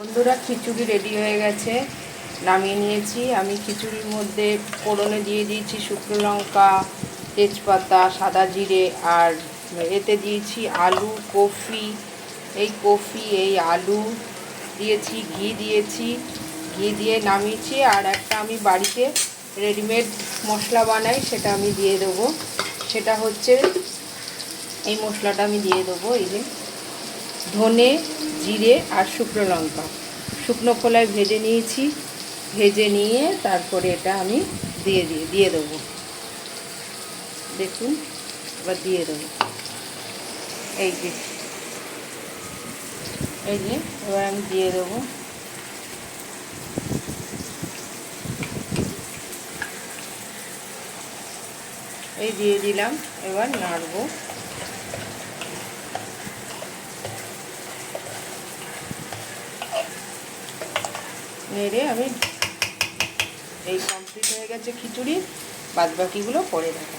বন্ধুরা, খিচুড়ি রেডি হয়ে গেছে। নামিয়ে নিয়েছি। আমি খিচুড়ির মধ্যে ফোড়নে দিয়ে দিয়েছি শুকনো লঙ্কা, তেজপাতা, সাদা জিরে, আর এতে দিয়েছি আলু, কফি। এই কফি, এই আলু দিয়েছি, ঘি দিয়েছি। ঘি দিয়ে নামিয়েছি, আর একটা আমি বাড়িতে রেডিমেড মশলা বানাই, সেটা আমি দিয়ে দেবো। সেটা হচ্ছে, এই মশলাটা আমি দিয়ে দেবো, এই যে। ধনে, জিরে আর শুকনো লঙ্কা। শুকনো খোলায় ভেজে নিয়েছি। ভেজে নিয়ে তারপরে এটা আমি দিয়ে দিয়ে দিয়ে দেবো। দেখুন, এবার দিয়ে দেবো। এই যে এই যে, এবার আমি দিয়ে দেবো। এই দিয়ে দিলাম, এবার নাড়বো। নেড়ে আমি এই কমপ্লিট হয়ে গেছে খিচুড়ি। বাদবাকিগুলো পরে দেখা